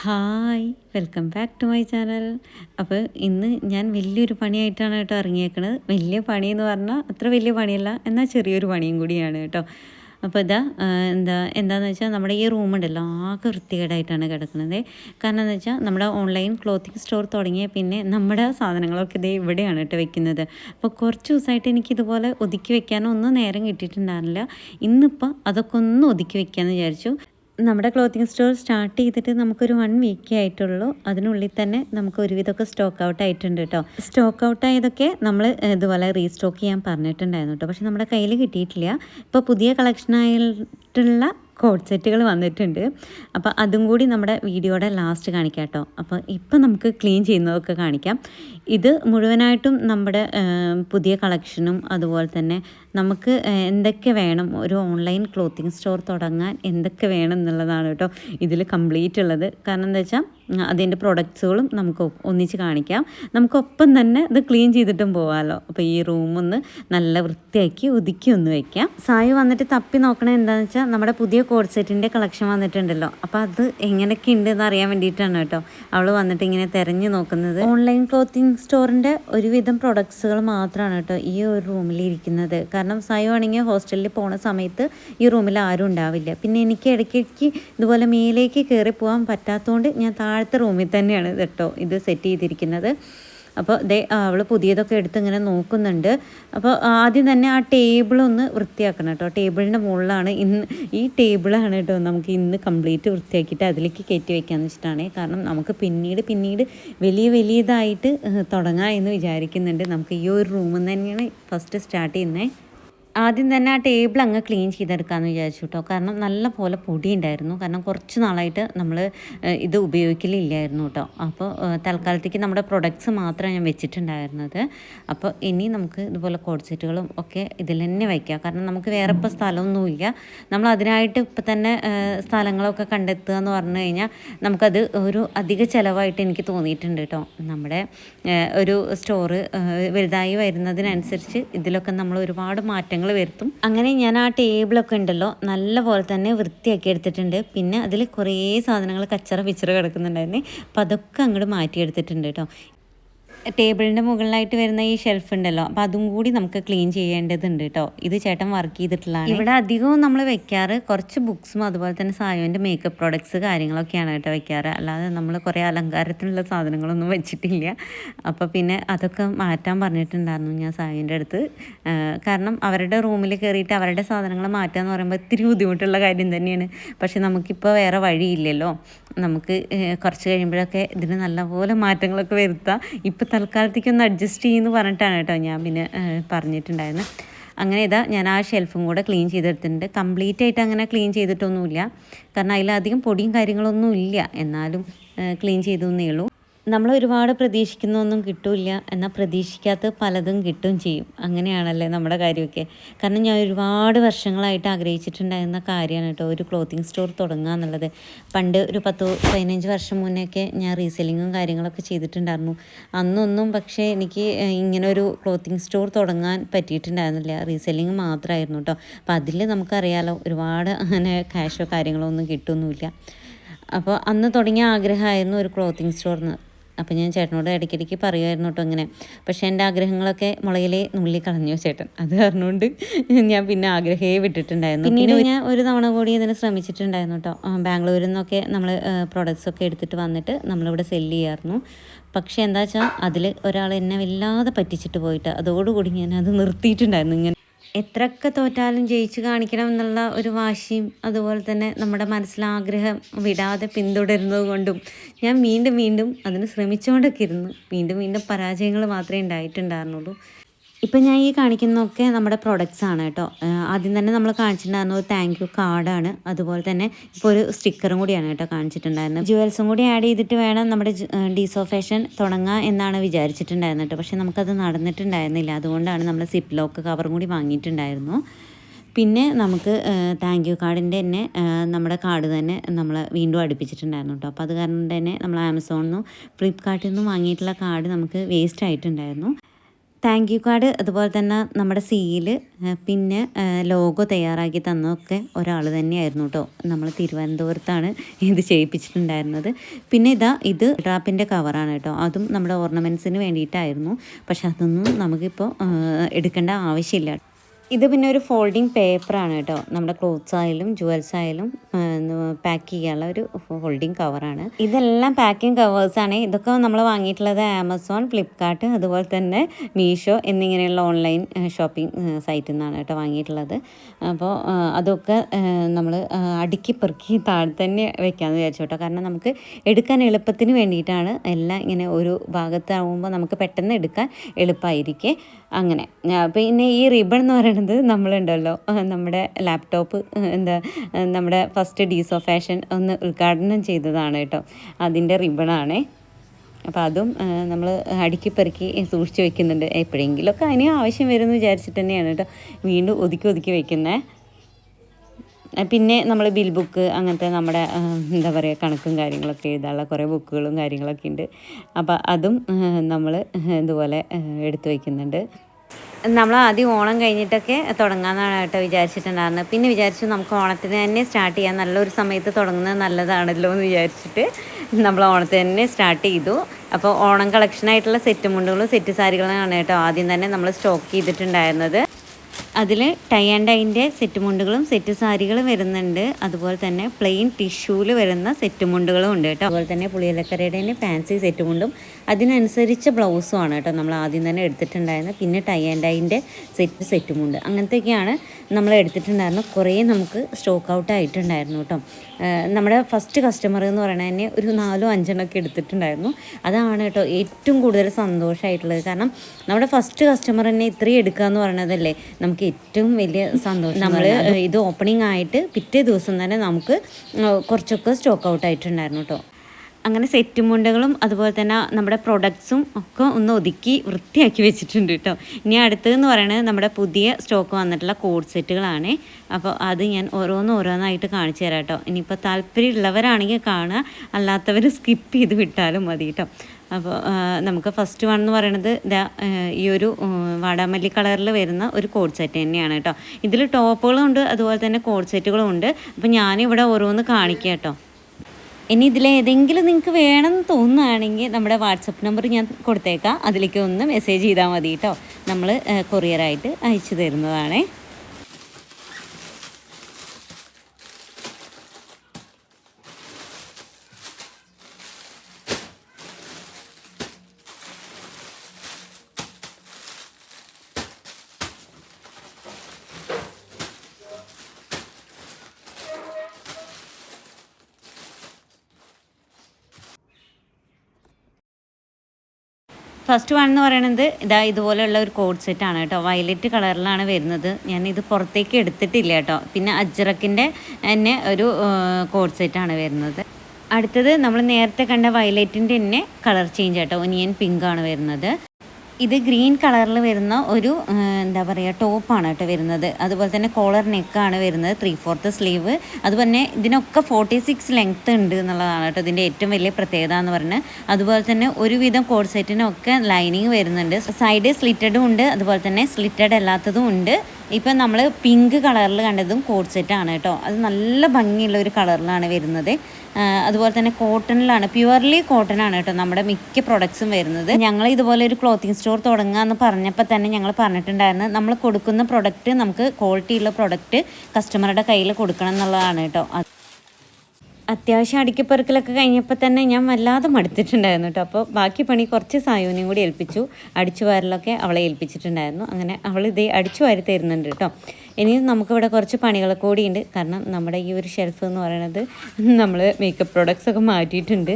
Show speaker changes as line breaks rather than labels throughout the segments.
Hi welcome back to my channel. അപ്പോൾ ഇന്ന് ഞാൻ വലിയൊരു പണിയായിട്ടാണ് കേട്ടോ ഇറങ്ങിയേക്കണത്. വലിയ പണി എന്ന് പറഞ്ഞാൽ അത്ര വലിയ പണിയല്ല എന്നാൽ ചെറിയൊരു പണിയും കൂടിയാണ് കേട്ടോ. അപ്പോൾ ഇതാ എന്താ എന്താണെന്ന് വെച്ചാൽ നമ്മുടെ ഈ റൂം ഉണ്ടല്ലോ ആകെ വൃത്തികേടായിട്ടാണ് കിടക്കുന്നത്. കാരണം എന്ന് വെച്ചാൽ നമ്മുടെ ഓൺലൈൻ ക്ലോത്തിങ് സ്റ്റോർ തുടങ്ങിയ പിന്നെ നമ്മുടെ സാധനങ്ങളൊക്കെ ഇതേ ഇവിടെയാണ് കേട്ടോ വെക്കുന്നത്. അപ്പോൾ കുറച്ച് ദിവസമായിട്ട് എനിക്ക് ഇതുപോലെ ഒതുക്കി വെക്കാനോ ഒന്നും നേരം കിട്ടിയിട്ടുണ്ടായിരുന്നില്ല. ഇന്നിപ്പോൾ അതൊക്കെ ഒന്ന് ഒതുക്കി വെക്കാമെന്ന് വിചാരിച്ചു. നമ്മുടെ ക്ലോത്തിങ് സ്റ്റോർ സ്റ്റാർട്ട് ചെയ്തിട്ട് നമുക്കൊരു വൺ വീക്കേ ആയിട്ടുള്ളൂ. അതിനുള്ളിൽ തന്നെ നമുക്ക് ഒരുവിധമൊക്കെ സ്റ്റോക്ക് ഔട്ട് ആയിട്ടുണ്ട് കേട്ടോ സ്റ്റോക്ക് ഔട്ട് ആയതൊക്കെ നമ്മൾ ഇതുപോലെ റീസ്റ്റോക്ക് ചെയ്യാൻ പറഞ്ഞിട്ടുണ്ടായിരുന്നു കേട്ടോ പക്ഷെ നമ്മുടെ കയ്യിൽ കിട്ടിയിട്ടില്ല. ഇപ്പോൾ പുതിയ കളക്ഷനായിട്ടുള്ള കോഡ് സെറ്റുകൾ വന്നിട്ടുണ്ട്. അപ്പോൾ അതും കൂടി നമ്മുടെ വീഡിയോയുടെ ലാസ്റ്റ് കാണിക്കാം കേട്ടോ അപ്പോൾ ഇപ്പം നമുക്ക് ക്ലീൻ ചെയ്യുന്നതൊക്കെ കാണിക്കാം. ഇത് മുഴുവനായിട്ടും നമ്മുടെ പുതിയ കളക്ഷനും അതുപോലെ തന്നെ നമുക്ക് എന്തൊക്കെ വേണം? ഒരു ഓൺലൈൻ ക്ലോത്തിങ് സ്റ്റോർ തുടങ്ങാൻ എന്തൊക്കെ വേണം എന്നുള്ളതാണ് കേട്ടോ ഇതിൽ കംപ്ലീറ്റ് ഉള്ളത്. കാരണം എന്താ വെച്ചാൽ അതിന്റെ പ്രൊഡക്ട്സുകളും നമുക്ക് ഒന്നിച്ച് കാണിക്കാം. നമുക്കൊപ്പം തന്നെ ഇത് ക്ലീൻ ചെയ്തിട്ടും പോകാമല്ലോ അപ്പോൾ ഈ റൂമൊന്ന് നല്ല വൃത്തിയാക്കി ഒതുക്കി ഒന്ന് വയ്ക്കാം സായി വന്നിട്ട് തപ്പി നോക്കണത് എന്താണെന്ന് വെച്ചാൽ നമ്മുടെ പുതിയ കോഡ് സെറ്റിന്റെ കളക്ഷൻ വന്നിട്ടുണ്ടല്ലോ. അപ്പോൾ അത് എങ്ങനെയൊക്കെ ഉണ്ട് എന്ന് അറിയാൻ വേണ്ടിയിട്ടാണ് കേട്ടോ അവൾ വന്നിട്ട് ഇങ്ങനെ തിരഞ്ഞു നോക്കുന്നത്. ഓൺലൈൻ ക്ലോത്തിങ് സ്റ്റോറിന്റെ ഒരുവിധം പ്രൊഡക്ട്സുകൾ മാത്രമാണ് കേട്ടോ ഈ ഒരു റൂമിൽ ഇരിക്കുന്നത് കാരണം സായു ആണെങ്കിൽ ഹോസ്റ്റലിൽ പോണ സമയത്ത് ഈ റൂമിൽ ആരും ഉണ്ടാവില്ല. പിന്നെ എനിക്ക് ഇടയ്ക്കിടയ്ക്ക് ഇതുപോലെ മേലേക്ക് കയറി പോകാൻ പറ്റാത്തതുകൊണ്ട് ഞാൻ താഴത്തെ റൂമിൽ തന്നെയാണ് കേട്ടോ ഇത് സെറ്റ് ചെയ്തിരിക്കുന്നത്. അപ്പോൾ ദേ അവൾ പുതിയതൊക്കെ എടുത്ത് ഇങ്ങനെ നോക്കുന്നുണ്ട്. അപ്പോൾ ആദ്യം തന്നെ ആ ടേബിളൊന്ന് വൃത്തിയാക്കണം കേട്ടോ. ടേബിളിന്റെ മുകളിലാണ് ഇന്ന് ഈ ടേബിളാണ് കേട്ടോ നമുക്ക് ഇന്ന് കംപ്ലീറ്റ് വൃത്തിയാക്കിയിട്ട് അതിലേക്ക് കയറ്റി വെക്കാമെന്ന് വെച്ചിട്ടാണ്. കാരണം നമുക്ക് പിന്നീട് പിന്നീട് വലിയ വലിയതായിട്ട് തുടങ്ങാം എന്ന് വിചാരിക്കുന്നുണ്ട്. നമുക്ക് ഈ ഒരു റൂമിൽ തന്നെയാണ് ഫസ്റ്റ് സ്റ്റാർട്ട് ചെയ്യുന്നത് ആദ്യം തന്നെ ആ ടേബിൾ അങ്ങ് ക്ലീൻ ചെയ്തെടുക്കാമെന്ന് വിചാരിച്ചു കേട്ടോ കാരണം നല്ല പോലെ പൊടി ഉണ്ടായിരുന്നു കാരണം കുറച്ച് നാളായിട്ട് നമ്മൾ ഇത് ഉപയോഗിക്കലില്ലായിരുന്നു കേട്ടോ അപ്പോൾ തൽക്കാലത്തേക്ക് നമ്മുടെ പ്രൊഡക്ട്സ് മാത്രമേ ഞാൻ വെച്ചിട്ടുണ്ടായിരുന്നത്. അപ്പോൾ ഇനി നമുക്ക് ഇതുപോലെ കോഡ്സെറ്റുകളും ഒക്കെ ഇതിൽ തന്നെ വയ്ക്കാം കാരണം നമുക്ക് വേറെ ഇപ്പോൾ സ്ഥലമൊന്നുമില്ല. നമ്മൾ അതിനായിട്ട് ഇപ്പം തന്നെ സ്ഥലങ്ങളൊക്കെ കണ്ടെത്തുക എന്ന് പറഞ്ഞു കഴിഞ്ഞാൽ നമുക്കത് ഒരു അധിക ചിലവായിട്ട് എനിക്ക് തോന്നിയിട്ടുണ്ട് കേട്ടോ നമ്മുടെ ഒരു സ്റ്റോറ് വലുതായി വരുന്നതിനനുസരിച്ച് ഇതിലൊക്കെ നമ്മൾ ഒരുപാട് മാറ്റങ്ങൾ വരുത്തും. അങ്ങനെ ഞാൻ ആ ടേബിളൊക്കെ ഉണ്ടല്ലോ നല്ല പോലെ തന്നെ വൃത്തിയാക്കി എടുത്തിട്ടുണ്ട്. പിന്നെ അതിൽ കുറേ സാധനങ്ങൾ കച്ചറ പിച്ചറ കിടക്കുന്നുണ്ടായിരുന്നു. അപ്പോൾ അതൊക്കെ അങ്ങോട്ട് മാറ്റിയെടുത്തിട്ടുണ്ട് കേട്ടോ ടേബിളിന്റെ മുകളിലായിട്ട് വരുന്ന ഈ ഷെൽഫ് ഉണ്ടല്ലോ. അപ്പോൾ അതും കൂടി നമുക്ക് ക്ലീൻ ചെയ്യേണ്ടതുണ്ട് കേട്ടോ ഇത് ചേട്ടൻ വർക്ക് ചെയ്തിട്ടുള്ളതാണ്. ഇവിടെ അധികവും നമ്മൾ വെക്കാറ് കുറച്ച് ബുക്സും അതുപോലെ തന്നെ സായുവിന്റെ മേക്കപ്പ് പ്രോഡക്ട്സ് കാര്യങ്ങളൊക്കെയാണ് കേട്ടോ വെക്കാറ്. അല്ലാതെ നമ്മൾ കുറേ അലങ്കാരത്തിനുള്ള സാധനങ്ങളൊന്നും വെച്ചിട്ടില്ല. അപ്പോൾ പിന്നെ അതൊക്കെ മാറ്റാൻ പറഞ്ഞിട്ടുണ്ടായിരുന്നു ഞാൻ സായുവിന്റെ അടുത്ത്. കാരണം അവരുടെ റൂമിൽ കയറിയിട്ട് അവരുടെ സാധനങ്ങൾ മാറ്റുക എന്ന് പറയുമ്പോൾ ഇത്തിരി ബുദ്ധിമുട്ടുള്ള കാര്യം തന്നെയാണ്. പക്ഷെ നമുക്കിപ്പോൾ വേറെ വഴിയില്ലല്ലോ. നമുക്ക് കുറച്ച് കഴിയുമ്പോഴൊക്കെ ഇതിന് നല്ലപോലെ മാറ്റങ്ങളൊക്കെ വരുത്താം. ഇപ്പോൾ തൽക്കാലത്തേക്ക് ഒന്ന് അഡ്ജസ്റ്റ് ചെയ്യുമെന്ന് പറഞ്ഞിട്ടാണ് കേട്ടോ ഞാൻ പിന്നെ പറഞ്ഞിട്ടുണ്ടായിരുന്നത് അങ്ങനെ ഇതാ ഞാൻ ആ ഷെൽഫും കൂടെ ക്ലീൻ ചെയ്തെടുത്തിട്ടുണ്ട്. കംപ്ലീറ്റ് ആയിട്ട് അങ്ങനെ ക്ലീൻ ചെയ്തിട്ടൊന്നുമില്ല. കാരണം അതിലധികം പൊടിയും കാര്യങ്ങളൊന്നും ഇല്ല എന്നാലും ക്ലീൻ ചെയ്തു എന്നേ ഉള്ളൂ. നമ്മൾ ഒരുപാട് പ്രതീക്ഷിക്കുന്നൊന്നും കിട്ടില്ല എന്നാൽ പ്രതീക്ഷിക്കാത്ത പലതും കിട്ടും ചെയ്യും. അങ്ങനെയാണല്ലേ നമ്മുടെ കാര്യമൊക്കെ. കാരണം ഞാൻ ഒരുപാട് വർഷങ്ങളായിട്ട് ആഗ്രഹിച്ചിട്ടുണ്ടായിരുന്ന കാര്യമാണ് കേട്ടോ ഒരു ക്ലോത്തിങ് സ്റ്റോർ തുടങ്ങുക എന്നുള്ളത്. പണ്ട് ഒരു പത്ത് പതിനഞ്ച് വർഷം മുന്നേയൊക്കെ ഞാൻ റീസെല്ലിങ്ങും കാര്യങ്ങളൊക്കെ ചെയ്തിട്ടുണ്ടായിരുന്നു. അന്നൊന്നും പക്ഷേ എനിക്ക് ഇങ്ങനെ ഒരു ക്ലോത്തിങ് സ്റ്റോർ തുടങ്ങാൻ പറ്റിയിട്ടുണ്ടായിരുന്നില്ല. റീസെല്ലിങ് മാത്രമായിരുന്നു കേട്ടോ. അപ്പോൾ അതിൽ നമുക്കറിയാലോ ഒരുപാട് അങ്ങനെ ക്യാഷോ കാര്യങ്ങളോ ഒന്നും കിട്ടുമൊന്നുമില്ല അപ്പോൾ അന്ന് തുടങ്ങിയ ആഗ്രഹമായിരുന്നു ഒരു ക്ലോത്തിങ് സ്റ്റോറിന് അപ്പോൾ ഞാൻ ചേട്ടനോട് ഇടയ്ക്കിടയ്ക്ക് പറയുമായിരുന്നു കേട്ടോ ഇങ്ങനെ. പക്ഷേ എന്റെ ആഗ്രഹങ്ങളൊക്കെ മുളയിലെ നുള്ളി കളഞ്ഞു ചേട്ടൻ. അത് പറഞ്ഞുകൊണ്ട് ഞാൻ പിന്നെ ആഗ്രഹേ വിട്ടിട്ടുണ്ടായിരുന്നു. പിന്നീട് ഞാൻ ഒരു തവണ കൂടി ഇതിന് ശ്രമിച്ചിട്ടുണ്ടായിരുന്നു കേട്ടോ. ബാംഗ്ലൂരിൽ നിന്നൊക്കെ നമ്മൾ പ്രോഡക്റ്റ്സ് ഒക്കെ എടുത്തിട്ട് വന്നിട്ട് നമ്മളിവിടെ സെല്ല് ചെയ്യായിരുന്നു. പക്ഷേ എന്താ വെച്ചാൽ അതിൽ ഒരാൾ എന്നെ വല്ലാതെ പറ്റിച്ചിട്ട് പോയിട്ട് അതോടുകൂടി ഞാൻ അത് നിർത്തിയിട്ടുണ്ടായിരുന്നു. ഇങ്ങനെ എത്രയൊക്കെ തോറ്റാലും ജയിച്ച് കാണിക്കണം എന്നുള്ള ഒരു വാശിയും അതുപോലെ തന്നെ നമ്മുടെ മനസ്സിലാഗ്രഹം വിടാതെ പിന്തുടരുന്നത് കൊണ്ടും ഞാൻ വീണ്ടും വീണ്ടും അതിന് ശ്രമിച്ചുകൊണ്ടൊക്കെ ഇരുന്നു. വീണ്ടും വീണ്ടും പരാജയങ്ങൾ മാത്രമേ ഉണ്ടായിട്ടുണ്ടായിരുന്നുള്ളൂ. ഇപ്പം ഞാൻ ഈ കാണിക്കുന്നതൊക്കെ നമ്മുടെ പ്രോഡക്റ്റ്സ് ആണ് കേട്ടോ. ആദ്യം തന്നെ നമ്മൾ കാണിച്ചിട്ടുണ്ടായിരുന്ന ഒരു താങ്ക് യു കാർഡാണ് അതുപോലെ തന്നെ ഇപ്പോൾ ഒരു സ്റ്റിക്കറും കൂടിയാണ് കേട്ടോ കാണിച്ചിട്ടുണ്ടായിരുന്നത്. ജുവൽസും കൂടി ആഡ് ചെയ്തിട്ട് വേണം നമ്മുടെ ഡീസോ ഫാഷൻ തുടങ്ങാം എന്നാണ് വിചാരിച്ചിട്ടുണ്ടായിരുന്നത് കേട്ടോ. പക്ഷേ നമുക്കത് നടന്നിട്ടുണ്ടായിരുന്നില്ല. അതുകൊണ്ടാണ് നമ്മൾ സിപ്പ് ലോക്ക് കവറും കൂടി വാങ്ങിയിട്ടുണ്ടായിരുന്നു. പിന്നെ നമുക്ക് താങ്ക് യു കാർഡിന്റെ തന്നെ നമ്മുടെ കാർഡ് തന്നെ നമ്മൾ വീണ്ടും അടുപ്പിച്ചിട്ടുണ്ടായിരുന്നു കേട്ടോ. അപ്പോൾ അത് കാരണം തന്നെ നമ്മൾ ആമസോണിൽ നിന്നും ഫ്ലിപ്കാർട്ടിൽ നിന്നും വാങ്ങിയിട്ടുള്ള കാർഡ് നമുക്ക് വേസ്റ്റ് ആയിട്ടുണ്ടായിരുന്നു. താങ്ക് യു കാർഡ് അതുപോലെ തന്നെ നമ്മുടെ സീൽ പിന്നെ ലോഗോ തയ്യാറാക്കി തന്നതൊക്കെ ഒരാൾ തന്നെയായിരുന്നു കേട്ടോ നമ്മൾ തിരുവനന്തപുരത്താണ് ഇത് ചെയ്യിപ്പിച്ചിട്ടുണ്ടായിരുന്നത്. പിന്നെ ഇതാ ഇത് ഡ്രാപ്പിന്റെ കവറാണ് കേട്ടോ അതും നമ്മുടെ ഓർണമെന്റ്സിന് വേണ്ടിയിട്ടായിരുന്നു. പക്ഷെ അതൊന്നും നമുക്കിപ്പോൾ എടുക്കേണ്ട ആവശ്യമില്ല. ഇത് പിന്നെ ഒരു ഫോൾഡിങ് പേപ്പറാണ് കേട്ടോ. നമ്മുടെ ക്ലോത്ത്സ് ആയാലും ജുവൽസ് ആയാലും പാക്ക് ചെയ്യാനുള്ള ഒരു ഫോൾഡിങ് കവറാണ് ഇതെല്ലാം പാക്കിംഗ് കവേഴ്സാണ് ഇതൊക്കെ നമ്മൾ വാങ്ങിയിട്ടുള്ളത് ആമസോൺ ഫ്ലിപ്കാർട്ട് അതുപോലെ തന്നെ മീഷോ എന്നിങ്ങനെയുള്ള ഓൺലൈൻ ഷോപ്പിംഗ് സൈറ്റിൽ നിന്നാണ് കേട്ടോ വാങ്ങിയിട്ടുള്ളത്. അപ്പോൾ അതൊക്കെ നമ്മൾ അടുക്കി പെറുക്കി താഴെ തന്നെ വെക്കാമെന്ന് വിചാരിച്ചു കേട്ടോ. കാരണം നമുക്ക് എടുക്കാൻ എളുപ്പത്തിന് വേണ്ടിയിട്ടാണ് എല്ലാം ഇങ്ങനെ ഒരു ഭാഗത്താവുമ്പോൾ നമുക്ക് പെട്ടെന്ന് എടുക്കാൻ എളുപ്പമായിരിക്കും അങ്ങനെ പിന്നെ ഈ റിബൺ എന്ന് പറയുന്നത് നമ്മളുണ്ടല്ലോ. നമ്മുടെ ലാപ്ടോപ്പ് എന്താ നമ്മുടെ ഫസ്റ്റ് ഡീസ് ഓഫ് ഫാഷൻ ഒന്ന് ഉദ്ഘാടനം ചെയ്തതാണ് കേട്ടോ. അതിന്റെ റിബണാണേ. അപ്പോൾ അതും നമ്മൾ അടുക്കി പെറുക്കി സൂക്ഷിച്ച് വെക്കുന്നുണ്ട്. എപ്പോഴെങ്കിലുമൊക്കെ അതിന് ആവശ്യം വരുമെന്ന് വിചാരിച്ചിട്ട് തന്നെയാണ് കേട്ടോ വീണ്ടും ഒതുക്കി ഒതുക്കി വെക്കുന്നത് പിന്നെ നമ്മൾ ബിൽ ബുക്ക് അങ്ങനത്തെ നമ്മുടെ എന്താ പറയുക കണക്കും കാര്യങ്ങളൊക്കെ എഴുതാനുള്ള കുറേ ബുക്കുകളും കാര്യങ്ങളൊക്കെ ഉണ്ട്. അപ്പോൾ അതും നമ്മൾ ഇതുപോലെ എടുത്തു വയ്ക്കുന്നുണ്ട് നമ്മൾ ആദ്യം ഓണം കഴിഞ്ഞിട്ടൊക്കെ തുടങ്ങാമെന്നാണ് കേട്ടോ വിചാരിച്ചിട്ടുണ്ടായിരുന്നത്. പിന്നെ വിചാരിച്ചു നമുക്ക് ഓണത്തിന് തന്നെ സ്റ്റാർട്ട് ചെയ്യാൻ നല്ലൊരു സമയത്ത് തുടങ്ങുന്നത് നല്ലതാണല്ലോ എന്ന് വിചാരിച്ചിട്ട് നമ്മൾ ഓണത്തിന് തന്നെ സ്റ്റാർട്ട് ചെയ്തു. അപ്പോൾ ഓണം കളക്ഷനായിട്ടുള്ള സെറ്റ് മുണ്ടുകളും സെറ്റ് സാരികളാണ് കേട്ടോ ആദ്യം തന്നെ നമ്മൾ സ്റ്റോക്ക് ചെയ്തിട്ടുണ്ടായിരുന്നത്. അതിൽ ടൈ ആൻഡ് ഡൈന്റെ സെറ്റ് മുണ്ടുകളും സെറ്റ് സാരികളും വരുന്നുണ്ട്. അതുപോലെ തന്നെ പ്ലെയിൻ ടിഷ്യൂവിൽ വരുന്ന സെറ്റ് മുണ്ടുകളും ഉണ്ട് കേട്ടോ. അതുപോലെ തന്നെ പുളിയിലക്കരയുടെ തന്നെ ഫാൻസി സെറ്റ് മുണ്ടും അതിനനുസരിച്ച് ബ്ലൗസും ആണ് കേട്ടോ നമ്മൾ ആദ്യം തന്നെ എടുത്തിട്ടുണ്ടായിരുന്നത്. പിന്നെ ടൈ ആൻഡ് ഡൈന്റെ സെറ്റ് സെറ്റുമുണ്ട് അങ്ങനത്തെയൊക്കെയാണ് നമ്മൾ എടുത്തിട്ടുണ്ടായിരുന്നത്. കുറേ നമുക്ക് സ്റ്റോക്ക് ഔട്ട് ആയിട്ടുണ്ടായിരുന്നു കേട്ടോ. നമ്മുടെ ഫസ്റ്റ് കസ്റ്റമർ എന്ന് പറയുന്നത് തന്നെ ഒരു നാലോ അഞ്ചെണ്ണമൊക്കെ എടുത്തിട്ടുണ്ടായിരുന്നു. അതാണ് കേട്ടോ ഏറ്റവും കൂടുതൽ സന്തോഷമായിട്ടുള്ളത്. കാരണം നമ്മുടെ ഫസ്റ്റ് കസ്റ്റമർ തന്നെ ഇത്രയും എടുക്കുക എന്ന് പറയുന്നതല്ലേ നമുക്ക് ഏറ്റവും വലിയ സന്തോഷം നമ്മൾ ഇത് ഓപ്പണിംഗ് ആയിട്ട് പിറ്റേ ദിവസം തന്നെ നമുക്ക് കുറച്ചൊക്കെ സ്റ്റോക്ക് ഔട്ട് ആയിട്ടുണ്ടായിരുന്നു കേട്ടോ. അങ്ങനെ സെറ്റ് മുണ്ടകളും അതുപോലെ തന്നെ നമ്മുടെ പ്രൊഡക്ട്സും ഒക്കെ ഒന്ന് ഒതുക്കി വൃത്തിയാക്കി വെച്ചിട്ടുണ്ട് കേട്ടോ ഇനി അടുത്തതെന്ന് പറയുന്നത് നമ്മുടെ പുതിയ സ്റ്റോക്ക് വന്നിട്ടുള്ള കോഡ് സെറ്റുകളാണ് അപ്പോൾ അത് ഞാൻ ഓരോന്ന് ഓരോന്നായിട്ട് കാണിച്ചു തരാം കേട്ടോ ഇനിയിപ്പോൾ താല്പര്യമുള്ളവരാണെങ്കിൽ കാണുക അല്ലാത്തവർ സ്കിപ്പ് ചെയ്ത് വിട്ടാലും മതി കേട്ടോ അപ്പോൾ നമുക്ക് ഫസ്റ്റ് വൺ എന്ന് പറയുന്നത് ഇതാ ഈ ഒരു വാടാമല്ലി കളറിൽ വരുന്ന ഒരു കോഡ് സെറ്റ് തന്നെയാണ് കേട്ടോ ഇതിൽ ടോപ്പുകളും ഉണ്ട് അതുപോലെ തന്നെ കോഡ് സെറ്റുകളും ഉണ്ട്. അപ്പോൾ ഞാനിവിടെ ഓരോന്ന് കാണിക്കാം കേട്ടോ ഇനി ഇതിലേതെങ്കിലും നിങ്ങൾക്ക് വേണമെന്ന് തോന്നുകയാണെങ്കിൽ നമ്മുടെ വാട്സപ്പ് നമ്പർ ഞാൻ കൊടുത്തേക്കാം. അതിലേക്ക് ഒന്ന് മെസ്സേജ് ചെയ്താൽ മതി കേട്ടോ. നമ്മൾ കൊറിയറായിട്ട് അയച്ചു തരുന്നതാണേ. ഫസ്റ്റ് വൺ എന്ന് പറയുന്നത് ഇതാ ഇതുപോലെയുള്ള ഒരു കോഡ് സെറ്റാണ് കേട്ടോ. വയലറ്റ് കളറിലാണ് വരുന്നത്. ഞാൻ ഇത് പുറത്തേക്ക് എടുത്തിട്ടില്ല കേട്ടോ. പിന്നെ അജ്രക്കിന്റെ തന്നെ ഒരു കോഡ് സെറ്റാണ് വരുന്നത്. അടുത്തത് നമ്മൾ നേരത്തെ കണ്ട വയലറ്റിന്റെ തന്നെ കളർ ചേഞ്ച് കേട്ടോ. ഒനിയൻ പിങ്കാണ് വരുന്നത്. ഇത് ഗ്രീൻ കളറിൽ വരുന്ന ഒരു എന്താ പറയുക ടോപ്പാണ് കേട്ടോ വരുന്നത്. അതുപോലെ തന്നെ കോളർ നെക്കാണ് വരുന്നത് ത്രീ ഫോർത്ത് സ്ലീവ് അതുപോലെ തന്നെ ഇതിനൊക്കെ ഫോർട്ടി സിക്സ് ലെങ്ത്ത് ഉണ്ട് എന്നുള്ളതാണ് കേട്ടോ ഇതിന്റെ ഏറ്റവും വലിയ പ്രത്യേകത എന്ന് പറഞ്ഞാൽ അതുപോലെ തന്നെ ഒരുവിധം കോഡ് സെറ്റിനൊക്കെ ലൈനിങ് വരുന്നുണ്ട്. സൈഡ് സ്ലിറ്റഡും ഉണ്ട് അതുപോലെ തന്നെ സ്ലിറ്റഡ് അല്ലാത്തതും ഉണ്ട്. ഇപ്പം നമ്മൾ പിങ്ക് കളറിൽ കണ്ടതും കോഡ്സെറ്റാണ് കേട്ടോ. അത് നല്ല ഭംഗിയുള്ള ഒരു കളറിലാണ് വരുന്നത് അതുപോലെ തന്നെ കോട്ടണിലാണ് പ്യുവർലി കോട്ടൺ ആണ് കേട്ടോ നമ്മുടെ മിക്ക പ്രൊഡക്ട്സും വരുന്നത്. ഞങ്ങൾ ഇതുപോലെ ഒരു ക്ലോത്തിങ് സ്റ്റോർ തുടങ്ങുക തുടങ്ങാമെന്ന് പറഞ്ഞപ്പോൾ തന്നെ ഞങ്ങൾ പറഞ്ഞിട്ടുണ്ടായിരുന്നു നമ്മൾ കൊടുക്കുന്ന പ്രൊഡക്റ്റ് നമുക്ക് ക്വാളിറ്റിയുള്ള പ്രൊഡക്റ്റ് കസ്റ്റമറുടെ കയ്യിൽ കൊടുക്കണം എന്നുള്ളതാണ് കേട്ടോ. അത്യാവശ്യം അടുക്കിപ്പെറുക്കലൊക്കെ കഴിഞ്ഞപ്പോൾ തന്നെ ഞാൻ വല്ലാതെ മടുത്തിട്ടുണ്ടായിരുന്നു കേട്ടോ അപ്പോൾ ബാക്കി പണി കുറച്ച് സായോനെയും കൂടി ഏൽപ്പിച്ചു. അടിച്ചു വാരലൊക്കെ അവളെ ഏൽപ്പിച്ചിട്ടുണ്ടായിരുന്നു. അങ്ങനെ അവൾ ഇതേ അടിച്ചു വാരി തരുന്നുണ്ട് കേട്ടോ ഇനിയും നമുക്കിവിടെ കുറച്ച് പണികൾ കൂടിയുണ്ട്. കാരണം നമ്മുടെ ഈ ഒരു ഷെൽഫ് എന്ന് പറയുന്നത് നമ്മൾ മേക്കപ്പ് പ്രോഡക്റ്റ്സ് ഒക്കെ മാറ്റിയിട്ടുണ്ട്.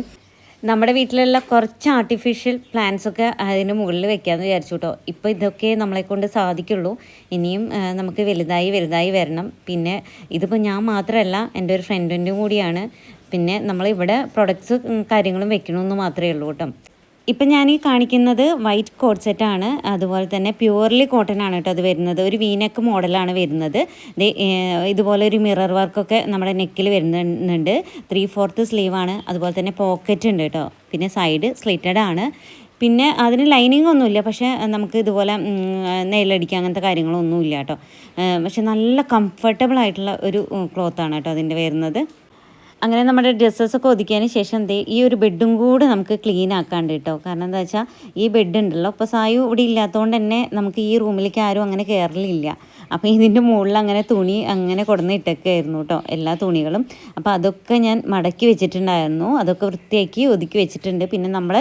നമ്മുടെ വീട്ടിലുള്ള കുറച്ച് ആർട്ടിഫിഷ്യൽ പ്ലാന്റ്സ് ഒക്കെ അതിന് മുകളിൽ വെക്കാമെന്ന് വിചാരിച്ചു കേട്ടോ ഇപ്പോൾ ഇതൊക്കെ നമ്മളെ കൊണ്ട് സാധിക്കുള്ളൂ. ഇനിയും നമുക്ക് വലുതായി വലുതായി വരണം. പിന്നെ ഇതിപ്പോൾ ഞാൻ മാത്രമല്ല എന്റെ ഒരു ഫ്രണ്ടിന്റെ കൂടിയാണ്. പിന്നെ നമ്മളിവിടെ പ്രൊഡക്ട്സ് കാര്യങ്ങളും വെക്കണമെന്ന് മാത്രമേ ഉള്ളൂ കേട്ടോ ഇപ്പം ഞാൻ ഈ കാണിക്കുന്നത് വൈറ്റ് കോഡ്സെറ്റാണ് അതുപോലെ തന്നെ പ്യുവർലി കോട്ടൺ ആണ് കേട്ടോ അത് വരുന്നത്. ഒരു വീനക്ക് മോഡലാണ് വരുന്നത്. ഇതുപോലെ ഒരു മിറർ വർക്കൊക്കെ നമ്മുടെ നെക്കിൽ വരുന്നുണ്ട്. ത്രീ ഫോർത്ത് സ്ലീവാണ് അതുപോലെ തന്നെ പോക്കറ്റ് ഉണ്ട് കേട്ടോ. പിന്നെ സൈഡ് സ്ലിറ്റഡ് ആണ്. പിന്നെ അതിന് ലൈനിങ് ഒന്നുമില്ല. പക്ഷേ നമുക്ക് ഇതുപോലെ നെയിലടിക്കുക അങ്ങനത്തെ കാര്യങ്ങളൊന്നുമില്ല കേട്ടോ. പക്ഷെ നല്ല കംഫർട്ടബിൾ ആയിട്ടുള്ള ഒരു ക്ലോത്താണ് കേട്ടോ അതിന്റെ വരുന്നത്. അങ്ങനെ നമ്മുടെ ഡ്രസ്സസ് ഒക്കെ ഒതുക്കിയതിന് ശേഷം ദേ ഈ ഒരു ബെഡും കൂടെ നമുക്ക് ക്ലീൻ ആക്കാണ്ട് കേട്ടോ കാരണം എന്താ വെച്ചാൽ ഈ ബെഡ് ഉണ്ടല്ലോ. അപ്പോൾ സായു ഇവിടെ ഇല്ലാത്തതുകൊണ്ട് തന്നെ നമുക്ക് ഈ റൂമിലേക്ക് ആരും അങ്ങനെ കയറലില്ല അപ്പോൾ ഇതിന്റെ മുകളിൽ അങ്ങനെ തുണി അങ്ങനെ കൊടുന്ന് ഇട്ടൊക്കെയായിരുന്നു കേട്ടോ എല്ലാ തുണികളും. അപ്പോൾ അതൊക്കെ ഞാൻ മടക്കി വെച്ചിട്ടുണ്ടായിരുന്നു. അതൊക്കെ വൃത്തിയാക്കി ഒതുക്കി വെച്ചിട്ടുണ്ട്. പിന്നെ നമ്മൾ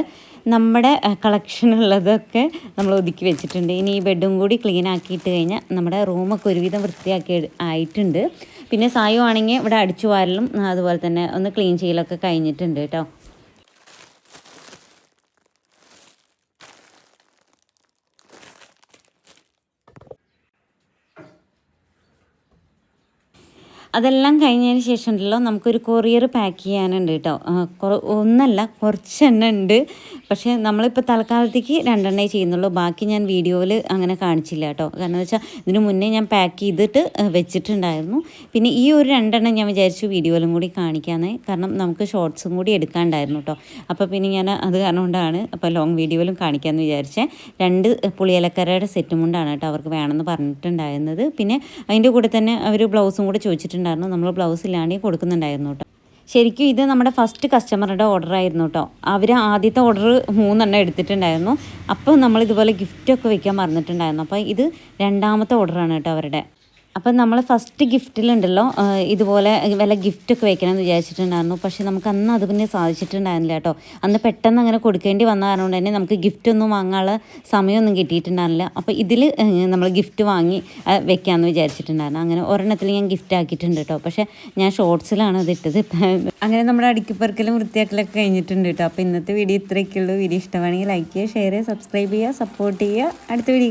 നമ്മുടെ കളക്ഷനുള്ളതൊക്കെ നമ്മൾ ഒതുക്കി വെച്ചിട്ടുണ്ട്. ഇനി ഈ ബെഡും കൂടി ക്ലീൻ ആക്കിയിട്ട് കഴിഞ്ഞാൽ നമ്മുടെ റൂമൊക്കെ ഒരുവിധം വൃത്തിയാക്കി ആയിട്ടുണ്ട്. പിന്നെ സായു ആണെങ്കിൽ ഇവിടെ അടിച്ചു വാരലും അതുപോലെ തന്നെ ഒന്ന് ക്ലീൻ ചെയ്യലൊക്കെ കഴിഞ്ഞിട്ടുണ്ട് കേട്ടോ. അതെല്ലാം കഴിഞ്ഞതിന് ശേഷം ഉണ്ടല്ലോ നമുക്കൊരു കൊറിയർ പാക്ക് ചെയ്യാനുണ്ട് കേട്ടോ. ഒന്നല്ല കുറച്ചെണ്ണം ഉണ്ട്. പക്ഷേ നമ്മളിപ്പോൾ തൽക്കാലത്തേക്ക് രണ്ടെണ്ണേ ചെയ്യുന്നുള്ളൂ. ബാക്കി ഞാൻ വീഡിയോയിൽ അങ്ങനെ കാണിച്ചില്ല കേട്ടോ. കാരണം വെച്ചാൽ ഇതിന് മുന്നേ ഞാൻ പാക്ക് ചെയ്തിട്ട് വെച്ചിട്ടുണ്ടായിരുന്നു. പിന്നെ ഈ ഒരു രണ്ടെണ്ണം ഞാൻ വിചാരിച്ചു വീഡിയോയിലും കൂടി കാണിക്കാമെന്നേ. കാരണം നമുക്ക് ഷോർട്സും കൂടി എടുക്കാണ്ടായിരുന്നു കേട്ടോ. അപ്പോൾ പിന്നെ ഞാൻ അത് കാരണം കൊണ്ടാണ് അപ്പോൾ ലോങ് വീഡിയോയിലും കാണിക്കാമെന്ന് വിചാരിച്ചേ. രണ്ട് പുളിയിലക്കരയുടെ സെറ്റും കൊണ്ടാണ് കേട്ടോ അവർക്ക് വേണമെന്ന് പറഞ്ഞിട്ടുണ്ടായിരുന്നത്. പിന്നെ അതിന്റെ കൂടെ തന്നെ അവർ ബ്ലൗസും കൂടെ ചോദിച്ചിട്ടുണ്ടായിരുന്നു നമ്മൾ ബ്ലൗസ് ഇല്ലാണ്ട് കൊടുക്കുന്നുണ്ടായിരുന്നു കേട്ടോ. ശരിക്കും ഇത് നമ്മുടെ ഫസ്റ്റ് കസ്റ്റമറുടെ ഓർഡർ ആയിരുന്നു കേട്ടോ. അവർ ആദ്യത്തെ ഓർഡർ മൂന്നെണ്ണം എടുത്തിട്ടുണ്ടായിരുന്നു. അപ്പോൾ നമ്മൾ ഇതുപോലെ ഗിഫ്റ്റൊക്കെ വെക്കാൻ മറന്നിട്ടുണ്ടായിരുന്നു. അപ്പോൾ ഇത് രണ്ടാമത്തെ ഓർഡറാണ് കേട്ടോ അവരുടെ. അപ്പം നമ്മൾ ഫസ്റ്റ് ഗിഫ്റ്റിലുണ്ടല്ലോ ഇതുപോലെ വല്ല ഗിഫ്റ്റൊക്കെ വെക്കണമെന്ന് വിചാരിച്ചിട്ടുണ്ടായിരുന്നു. പക്ഷേ നമുക്ക് അന്ന് അത് പിന്നെ സാധിച്ചിട്ടുണ്ടായിരുന്നില്ല കേട്ടോ. അന്ന് പെട്ടെന്ന് അങ്ങനെ കൊടുക്കേണ്ടി വന്ന കാരണം കൊണ്ട് തന്നെ നമുക്ക് ഗിഫ്റ്റ് ഒന്നും വാങ്ങാനുള്ള സമയമൊന്നും കിട്ടിയിട്ടുണ്ടായിരുന്നില്ല. അപ്പോൾ ഇതിൽ നമ്മൾ ഗിഫ്റ്റ് വാങ്ങി വെക്കാമെന്ന് വിചാരിച്ചിട്ടുണ്ടായിരുന്നു. അങ്ങനെ ഒരെണ്ണത്തിൽ ഞാൻ ഗിഫ്റ്റ് ആക്കിയിട്ടുണ്ട് കേട്ടോ. പക്ഷേ ഞാൻ ഷോർട്സിലാണ് അത് ഇട്ടത്. അങ്ങനെ നമ്മുടെ അടുക്കിപ്പറക്കലും വൃത്തിയാക്കലൊക്കെ കഴിഞ്ഞിട്ടുണ്ട് കേട്ടോ. അപ്പോൾ ഇന്നത്തെ വീഡിയോ ഇത്രയൊക്കെയുള്ളൂ. വീഡിയോ ഇഷ്ടമാണെങ്കിൽ ലൈക്ക് ചെയ്യുക ഷെയർ ചെയ്യുക സബ്സ്ക്രൈബ് ചെയ്യുക സപ്പോർട്ട് ചെയ്യുക. അടുത്ത വീഡിയോ